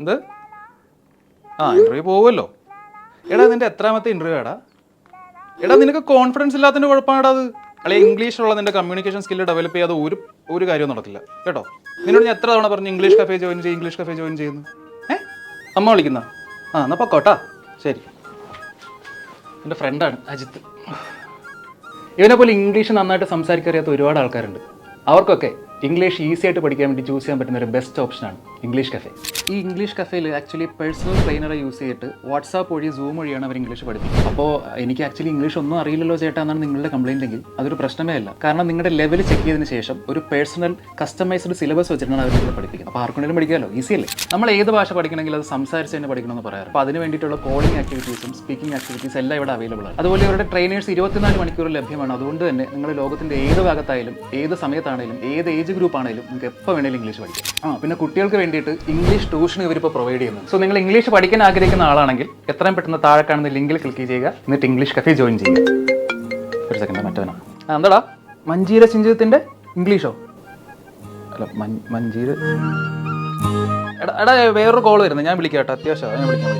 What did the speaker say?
എന്ത്? ആ ഇന്റർവ്യൂ പോവുമല്ലോ. എടാ നിന്റെ എത്രാമത്തെ ഇന്റർവ്യൂ എടാ എടാ നിനക്ക് കോൺഫിഡൻസ് ഇല്ലാത്തതിന്റെ കുഴപ്പമാടാ അത്. അല്ലെ ഇംഗ്ലീഷിലുള്ള നിന്റെ കമ്മ്യൂണിക്കേഷൻ സ്കില്ല് ഡെവലപ്പ് ചെയ്യാതെ ഒരു ഒരു കാര്യവും നടക്കില്ല. കേട്ടോ? നിന്നോട് ഞാൻ എത്ര തവണ പറഞ്ഞു ഇംഗ്ലീഷ് കഫേ ജോയിൻ ചെയ്യും ഇംഗ്ലീഷ് കഫേ ജോയിൻ ചെയ്യുന്നു ഏ? അമ്മ വിളിക്കുന്ന? ആ എന്നാ പൊക്കോട്ടാ. ശരി. എന്റെ ഫ്രണ്ടാണ് അജിത്ത്. ഇവനെ പോലെ ഇംഗ്ലീഷ് നന്നായിട്ട് സംസാരിക്കാറിയാത്ത ഒരുപാട് ആൾക്കാരുണ്ട്. അവർക്കൊക്കെ ഇംഗ്ലീഷ് ഈസി ആയിട്ട് പഠിക്കാൻ വേണ്ടി ചൂസ് ചെയ്യാൻ പറ്റുന്ന ഒരു ബെസ്റ്റ് ഓപ്ഷനാണ് ഇംഗ്ലീഷ് കഫേ ഈ ഇംഗ്ലീഷ് കഫേയിൽ ആക്ച്വലി പേഴ്സണൽ ട്രെയിനറെ യൂസ് ചെയ്തിട്ട് വാട്സാപ്പ് വഴി സൂം വഴിയാണ് അവർ ഇംഗ്ലീഷ് പഠിപ്പിക്കുന്നത്. അപ്പോൾ എനിക്ക് ആക്ച്വലി ഇംഗ്ലീഷ് ഒന്നും അറിയില്ലല്ലോ ചേട്ടാ എന്നാണ് നിങ്ങളുടെ കംപ്ലയിന്റ് എങ്കിൽ അതൊരു പ്രശ്നമേ അല്ല. കാരണം നിങ്ങളുടെ ലെവൽ ചെക്ക് ചെയ്തതിന് ശേഷം ഒരു പേഴ്സണൽ കസ്റ്റമൈസ്ഡ് സിലബസ് വെച്ചിട്ടാണ് അവർ ഇവിടെ പഠിപ്പിക്കുന്നത്. അപ്പോൾ ആർക്കുണ്ടെങ്കിലും പഠിക്കാമല്ലോ? ഈസി അല്ലേ? നമ്മൾ ഏത് ഭാഷ പഠിക്കണമെങ്കിൽ അത് സംസാരിച്ച് തന്നെ പഠിക്കണമെന്ന് പറയാറ്. അപ്പോൾ അതിന് വേണ്ടിയിട്ടുള്ള കോളിംഗ് ആക്ടിവിറ്റീസും സ്പീക്കിംഗ് ആക്ടിവിറ്റീസ് എല്ലാം ഇവിടെ അവൈലബിൾ ആണ്. അതുപോലെ ഇവരുടെ ട്രെയിനേഴ്സ് ഇരുപത്തിനാല് മണിക്കൂർ ലഭ്യമാണ്. അതുകൊണ്ട് തന്നെ നിങ്ങൾ ലോകത്തിന്റെ ഏത് ഭാഗത്തായാലും ഏത് സമയത്താണെങ്കിലും ഏത് ഏജ് ഗ്രൂപ്പ് ആണെങ്കിലും നിങ്ങൾക്ക് എപ്പോൾ വേണമെങ്കിലും ഇംഗ്ലീഷ് പഠിക്കാം. ആ പിന്നെ കുട്ടികൾക്ക് വേണ്ടിയിട്ട് ഇംഗ്ലീഷ് ട്യൂഷൻ ഇവരിപ്പോൾ പ്രൊവൈഡ് ചെയ്യുന്നു. സോ നിങ്ങൾ ഇംഗ്ലീഷ് പഠിക്കാൻ ആഗ്രഹിക്കുന്ന ആളാണെങ്കിൽ എത്രയും പെട്ടെന്ന് താഴെ കാണുന്ന ലിങ്കിൽ ക്ലിക്ക് ചെയ്യുക. എന്നിട്ട് ഇംഗ്ലീഷ് കഫേ ജോയിൻ ചെയ്യുക. ഒരു സെക്കൻഡ് മറ്റവനോ? എന്താടാ? മഞ്ജീര ചിഞ്ചിതത്തിന്റെ ഇംഗ്ലീഷോ അല്ല മഞ്ജീര എടാ എടാ വേറൊരു കോൾ വരുന്നത് ഞാൻ വിളിക്കാം കേട്ടോ. അത്യാവശ്യമാണ് ഞാൻ വിളിക്കാം.